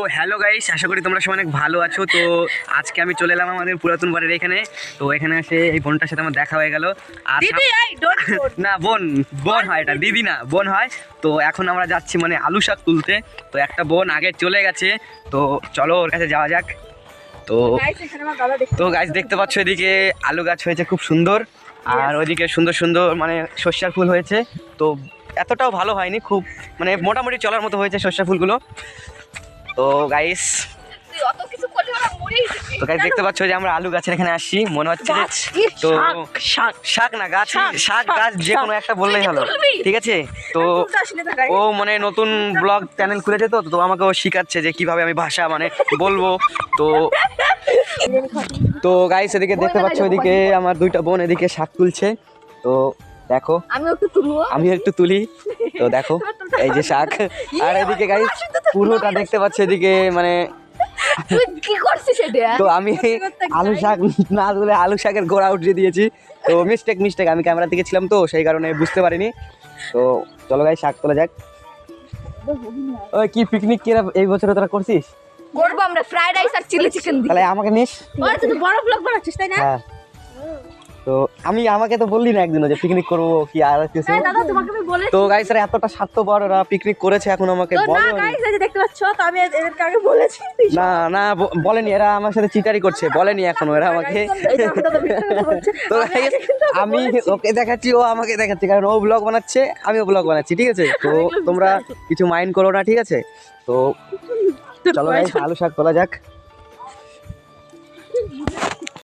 তো hello guys আশা করি তোমরা সবাই অনেক ভালো আছো। তো আজকে আমি চলে এলাম আমাদের পুরাতন বাড়ির এখানে। তো এখানে এসে এই বোনটার সাথে আমার দেখা হয়ে গেল। আর দিদি এই ডোন্ট না বোন বোন হয় এটা দিদি না বোন হয়। তো এখন আমরা যাচ্ছি মানে আলু শাক তুলতে। তো একটা বোন আগে চলে গেছে। তো চলো ওর কাছে যাওয়া যাক। তো গাইস তো গাছ দেখতে পাচ্ছ এদিকে আলু গাছ হয়েছে খুব সুন্দর। আর ওইদিকে সুন্দর সুন্দর মানে সর্ষার ফুল হয়েছে। তো এতটাও ভালো হয়নি খুব মানে মোটামুটি চলার মতো হয়েছে সর্ষার ফুলগুলো। তো গাইস তুই অত কিছু করলি না মরেই যাবি তো গাছ দেখতে পাচ্ছ যে আমরা আলু গাছের এখানে আসছি মনে হচ্ছে যে তো শাক, না গাছ শাক, গাছ যে কোনো একটা বললেই হলো। ঠিক আছে? তো গাইস ও মানে নতুন ব্লগ চ্যানেল খুলেছে তো তো আমাকে ও শিখাচ্ছে যে কীভাবে আমি ভাষা মানে বলব। তো তো গাইস এদিকে দেখতে পাচ্ছ ওইদিকে আমার দুইটা বোন এদিকে শাক তুলছে। তো দেখো আমি একটু তুলি। তো দেখো এই যে শাক আর এদিকে গাইস পুরোটা দেখতে পাচ্ছ এদিকে মানে কি করছিস এটা তো আমি আলু শাক না তুলে আলু শাকের গোড়া উঠিয়ে দিয়েছি। তো মিস্টেক মিস্টেক আমি ক্যামেরা দিকে ছিলাম তো সেই কারণে বুঝতে পারিনি। তো চলো গাই শাক তোলা যাক। ওই কি পিকনিক এই বছরে তোরা করছিস? করব আমরা ফ্রাইড রাইস আর চিলি চিকেন দিই তাহলে আমাকে নিস। ওরে তুই বড় ব্লগ বানাচ্ছিস তাই না? হ্যাঁ। তো আমি আমাকে তো বললি না একদিনও যে পিকনিক করব কি আর কিছু? হ্যাঁ আমি তো গাইস এরা এতটা স্বার্থপর ওরা পিকনিক করেছে এখন আমাকে না বলে গাইস এই যে দেখতে পাচ্ছ তো আমি এদেরকে আগে বলেছি। না না বলেনি এরা আমার সাথে চিটারি করছে বলেনি এখনও এরা আমাকে। তো আমি ওকে দেখাচ্ছি ও আমাকে দেখাচ্ছে কারণ ও ব্লগ বানাচ্ছে আমিও ব্লগ বানাচ্ছি ঠিক আছে? তো তোমরা কিছু মাইন্ড করো না ঠিক আছে? তো চলো গাইস আলু শাক তোলা যাক।